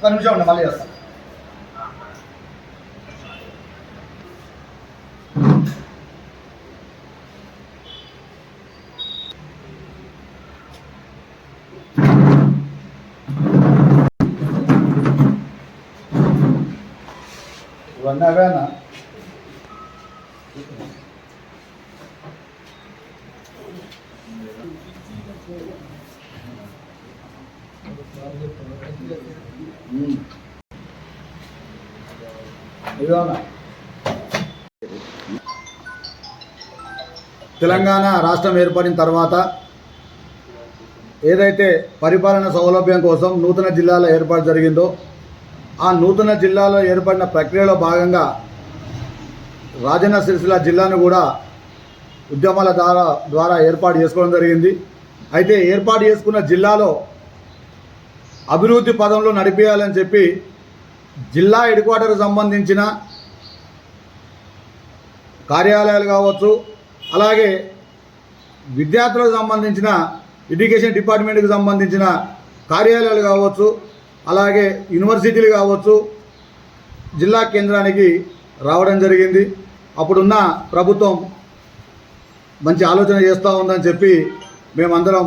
ఒక్క నిమిషం ఉండి మళ్ళీ చేస్తాను ఇవన్నీ అవేనా తెలంగాణ రాష్ట్రం ఏర్పడిన తర్వాత ఏదైతే పరిపాలన సౌలభ్యం కోసం నూతన జిల్లాల ఏర్పాటు జరిగిందో ఆ నూతన జిల్లాలో ఏర్పడిన ప్రక్రియలో భాగంగా రాజన్న సిరిసిల్ల జిల్లాను కూడా ఉద్యమాల ద్వారా ద్వారా ఏర్పాటు చేసుకోవడం జరిగింది. అయితే ఏర్పాటు చేసుకున్న జిల్లాలో అభివృద్ధి పదంలో నడిపేయాలని చెప్పి జిల్లా హెడ్ సంబంధించిన కార్యాలయాలు కావచ్చు అలాగే విద్యార్థులకు సంబంధించిన ఎడ్యుకేషన్ డిపార్ట్మెంట్కి సంబంధించిన కార్యాలయాలు కావచ్చు అలాగే యూనివర్సిటీలు కావచ్చు జిల్లా కేంద్రానికి రావడం జరిగింది. అప్పుడున్న ప్రభుత్వం మంచి ఆలోచన చేస్తూ ఉందని చెప్పి మేమందరం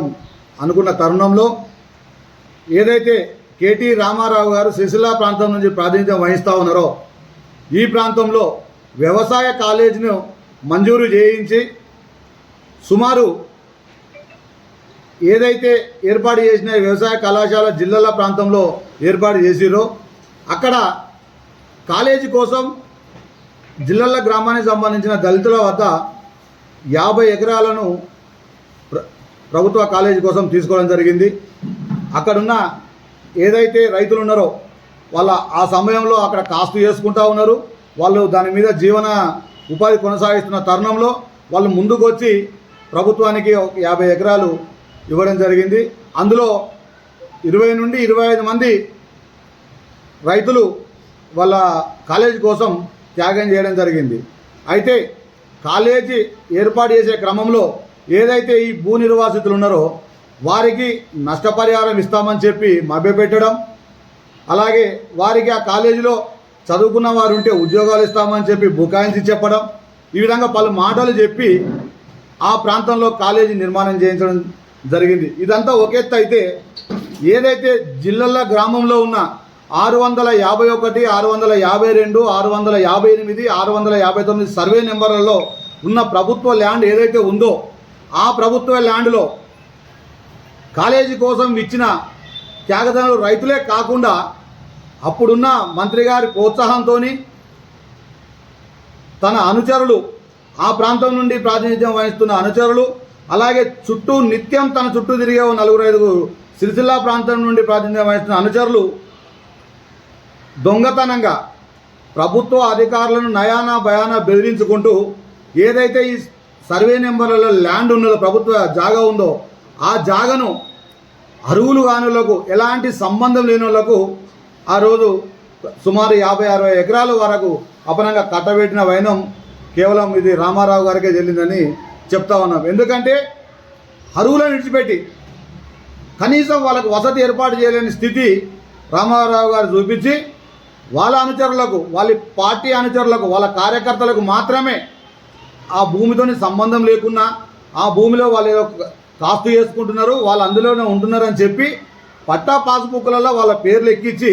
అనుకున్న తరుణంలో ఏదైతే కేటీ రామారావు గారు సిరిసిల్ల ప్రాంతం నుంచి ప్రాతినిధ్యం వహిస్తూ ఉన్నారో ఈ ప్రాంతంలో వ్యవసాయ కాలేజీను మంజూరు చేయించి సుమారు ఏదైతే ఏర్పాటు చేసిన వ్యవసాయ కళాశాల జిల్లాల ప్రాంతంలో ఏర్పాటు చేసిరో అక్కడ కాలేజీ కోసం జిల్లాల గ్రామానికి సంబంధించిన దళితుల వద్ద యాభై ఎకరాలను ప్ర- ప్రభుత్వ కాలేజీ కోసం తీసుకోవడం జరిగింది. అక్కడున్న ఏదైతే రైతులు ఉన్నారో వాళ్ళ ఆ సమయంలో అక్కడ కాస్తు చేసుకుంటా ఉన్నారు. వాళ్ళు దాని మీద జీవన ఉపాధి కొనసాగిస్తున్న తరుణంలో వాళ్ళు ముందుకు వచ్చి ప్రభుత్వానికి ఒక యాభై ఎకరాలు ఇవ్వడం జరిగింది. అందులో ఇరవై నుండి ఇరవై ఐదు మంది రైతులు వాళ్ళ కాలేజీ కోసం త్యాగం చేయడం జరిగింది. అయితే కాలేజీ ఏర్పాటు చేసే క్రమంలో ఏదైతే ఈ భూ నిర్వాసితులు ఉన్నారో వారికి నష్టపరిహారం ఇస్తామని చెప్పి మభ్యపెట్టడం అలాగే వారికి ఆ కాలేజీలో చదువుకున్న వారు ఉంటే ఉద్యోగాలు ఇస్తామని చెప్పి బుకాయించి చెప్పడం ఈ విధంగా పలు మాటలు చెప్పి ఆ ప్రాంతంలో కాలేజీ నిర్మాణం చేయించడం జరిగింది. ఇదంతా ఒక ఎత్తు అయితే ఏదైతే జిల్లల గ్రామంలో ఉన్న ఆరు వందల యాభై ఒకటి ఆరు వందల యాభై రెండు ఆరు వందల యాభై ఎనిమిది ఆరు వందల యాభై తొమ్మిది సర్వే నెంబర్లలో ఉన్న ప్రభుత్వ ల్యాండ్ ఏదైతే ఉందో ఆ ప్రభుత్వ ల్యాండ్లో కాలేజీ కోసం ఇచ్చిన త్యాగదనులు రైతులే కాకుండా అప్పుడున్న మంత్రి గారి ప్రోత్సాహంతో తన అనుచరులు ఆ ప్రాంతం నుండి ప్రాతినిధ్యం వహిస్తున్న అనుచరులు అలాగే చుట్టూ నిత్యం తన చుట్టూ తిరిగే నలుగురు ఐదుగురు సిరిసిల్ల ప్రాంతం నుండి ప్రాతినిధ్యం వహిస్తున్న అనుచరులు దొంగతనంగా ప్రభుత్వ అధికారులను నయానా భయానా బెదిరించుకుంటూ ఏదైతే ఈ సర్వే నెంబర్లలో ల్యాండ్ ఉన్నదో ప్రభుత్వ జాగా ఉందో ఆ జాగను అరువులు కానులకు ఎలాంటి సంబంధం లేని వాళ్ళకు ఆ రోజు సుమారు యాభై అరవై ఎకరాల వరకు అపనంగా కట్టబెట్టిన వైనం కేవలం ఇది రామారావు గారికే చెల్లిందని చెప్తా ఉన్నాం. ఎందుకంటే అరువులను విడిచిపెట్టి కనీసం వాళ్ళకు వసతి ఏర్పాటు చేయలేని స్థితి రామారావు గారు చూపించి వాళ్ళ అనుచరులకు వాళ్ళ పార్టీ అనుచరులకు వాళ్ళ కార్యకర్తలకు మాత్రమే ఆ భూమితోని సంబంధం లేకున్నా ఆ భూమిలో వాళ్ళ కాస్తు చేసుకుంటున్నారు వాళ్ళు అందులోనే ఉంటున్నారు అని చెప్పి పట్టా పాస్బుక్లలో వాళ్ళ పేర్లు ఎక్కించి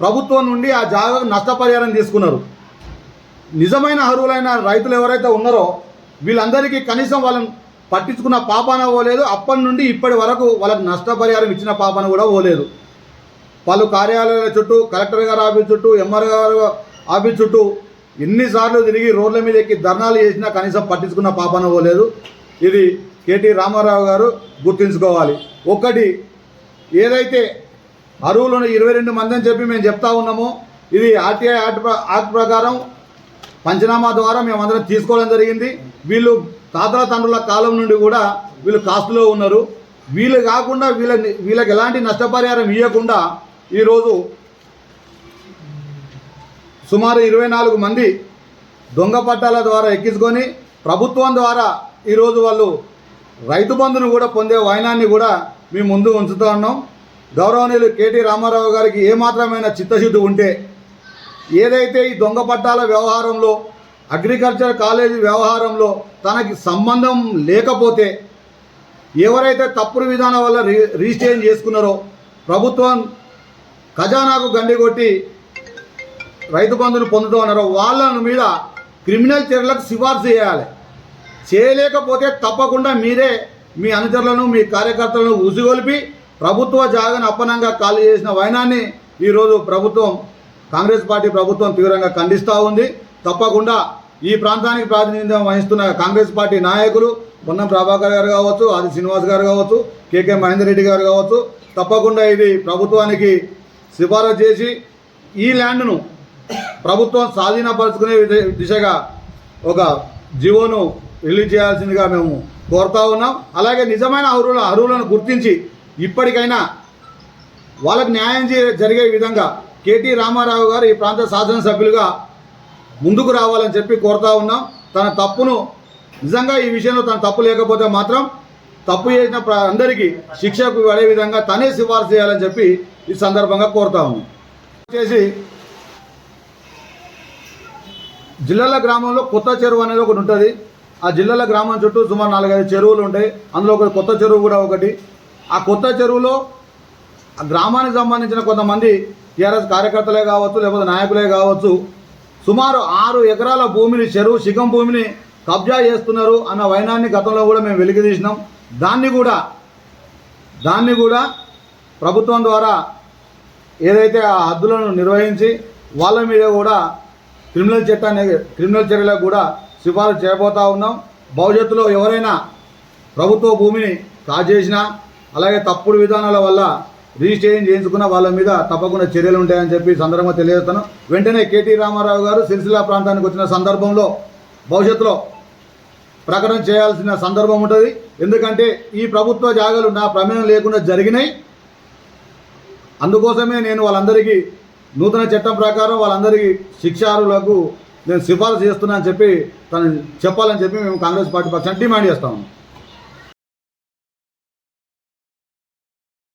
ప్రభుత్వం నుండి ఆ జాగాకు నష్టపరిహారం తీసుకున్నారు. నిజమైన అర్హులైన రైతులు ఎవరైతే ఉన్నారో వీళ్ళందరికీ కనీసం వాళ్ళని పట్టించుకున్న పాపాన పోలేదు. అప్పటి నుండి ఇప్పటి వరకు వాళ్ళకి నష్టపరిహారం ఇచ్చిన పాపాన కూడా పోలేదు. పలు కార్యాలయాల చుట్టూ కలెక్టర్ గారు ఆఫీస్ చుట్టూ ఎంఆర్ గారు ఆఫీస్ చుట్టూ ఎన్నిసార్లు తిరిగి రోడ్ల మీద ఎక్కి ధర్నాలు చేసినా కనీసం పట్టించుకున్న పాపాన పోలేదు. ఇది కేటీ రామారావు గారు గుర్తుంచుకోవాలి. ఒకటి ఏదైతే అరువులను ఇరవై రెండు మంది అని చెప్పి మేము చెప్తా ఉన్నామో ఇది ఆర్టీఐ యాక్ట్ యాక్ట్ ప్రకారం పంచనామా ద్వారా మేమందరం తీసుకోవడం జరిగింది. వీళ్ళు తాతల తండ్రుల కాలం నుండి కూడా వీళ్ళు కాస్తులో ఉన్నారు. వీళ్ళు కాకుండా వీళ్ళ వీళ్ళకి ఎలాంటి నష్టపరిహారం ఇవ్వకుండా ఈరోజు సుమారు ఇరవై నాలుగు మంది దొంగ పట్టాల ద్వారా ఎక్కించుకొని ప్రభుత్వం ద్వారా ఈరోజు వాళ్ళు రైతు బంధును కూడా పొందే వైనాన్ని కూడా మేము ముందు ఉంచుతూ ఉన్నాం. గౌరవనీయులు కేటీ రామారావు గారికి ఏమాత్రమైన చిత్తశుద్ధి ఉంటే ఏదైతే ఈ దొంగ పట్టాల వ్యవహారంలో అగ్రికల్చర్ కాలేజీ వ్యవహారంలో తనకి సంబంధం లేకపోతే ఎవరైతే తప్పుడు విధానం వల్ల రీ రిజిస్ట్రేషన్ చేసుకున్నారో ప్రభుత్వం ఖజానాకు గండి కొట్టి రైతు బంధును పొందుతూ ఉన్నారో వాళ్ళ మీద క్రిమినల్ చర్యలకు సిఫార్సు చేయాలి. చేయలేకపోతే తప్పకుండా మీరే మీ అనుచరులను మీ కార్యకర్తలను ఉసిగొల్పి ప్రభుత్వ జాగను అప్పనంగా ఖాళీ చేసిన వైనాన్ని ఈరోజు ప్రభుత్వం కాంగ్రెస్ పార్టీ ప్రభుత్వం తీవ్రంగా ఖండిస్తూ ఉంది. తప్పకుండా ఈ ప్రాంతానికి ప్రాతినిధ్యం వహిస్తున్న కాంగ్రెస్ పార్టీ నాయకులు పొన్నం ప్రభాకర్ గారు కావచ్చు ఆది శ్రీనివాస్ గారు కావచ్చు కేకే మహేందర్ రెడ్డి గారు కావచ్చు తప్పకుండా ఇది ప్రభుత్వానికి సిఫారసు చేసి ఈ ల్యాండ్ను ప్రభుత్వం స్వాధీనపరుచుకునే దిశగా ఒక జీవోను రిలీజ్ చేయాల్సిందిగా మేము కోరుతా ఉన్నాం. అలాగే నిజమైన అర్హుల అర్హులను గుర్తించి ఇప్పటికైనా వాళ్ళకు న్యాయం జరిగే విధంగా కేటీ రామారావు గారు ఈ ప్రాంత శాసనసభ్యులుగా ముందుకు రావాలని చెప్పి కోరుతా ఉన్నాం. తన తప్పును నిజంగా ఈ విషయంలో తన తప్పు లేకపోతే మాత్రం తప్పు చేసిన అందరికీ శిక్షకు పడే విధంగా తనే సిఫార్సు చేయాలని చెప్పి ఈ సందర్భంగా కోరుతా ఉన్నాం. చేసి జిల్లాల గ్రామంలో కొత్త చెరువు అనేది ఒకటి ఉంటుంది. ఆ జిల్లాల గ్రామం చుట్టూ సుమారు నాలుగైదు చెరువులు ఉంటాయి. అందులో ఒక కొత్త చెరువు కూడా ఒకటి. ఆ కొత్త చెరువులో ఆ గ్రామానికి సంబంధించిన కొంతమంది టీఆర్ఎస్ కార్యకర్తలే కావచ్చు లేకపోతే నాయకులే కావచ్చు సుమారు ఆరు ఎకరాల భూమిని చెరువు శిఖం భూమిని కబ్జా చేస్తున్నారు అన్న వైనాన్ని గతంలో కూడా మేము వెలికి తీసినాం. దాన్ని కూడా దాన్ని కూడా ప్రభుత్వం ద్వారా ఏదైతే ఆ హద్దులను నిర్వహించి వాళ్ళ మీద కూడా క్రిమినల్ చట్టాన్ని క్రిమినల్ చర్యలకు కూడా సిఫారసు చేయబోతా ఉన్నాం. భవిష్యత్తులో ఎవరైనా ప్రభుత్వ భూమిని కాజేసినా అలాగే తప్పుడు విధానాల వల్ల రిజిస్ట్రేషన్ చేయించుకున్న వాళ్ళ మీద తప్పకుండా చర్యలు ఉంటాయని చెప్పి సందర్భంగా తెలియజేస్తాను. వెంటనే కేటీ రామారావు గారు సిరిసిల్ల ప్రాంతానికి వచ్చిన సందర్భంలో భవిష్యత్తులో ప్రకటన చేయాల్సిన సందర్భం ఉంటుంది. ఎందుకంటే ఈ ప్రభుత్వ జాగాలు నా ప్రమేయం లేకుండా జరిగినాయి. అందుకోసమే నేను వాళ్ళందరికీ నూతన చట్టం ప్రకారం వాళ్ళందరికీ శిక్షారులకు నేను సిఫారసు చేస్తున్నా అని చెప్పి తను చెప్పాలని చెప్పి మేము కాంగ్రెస్ పార్టీ పక్షాన్ని డిమాండ్ చేస్తాము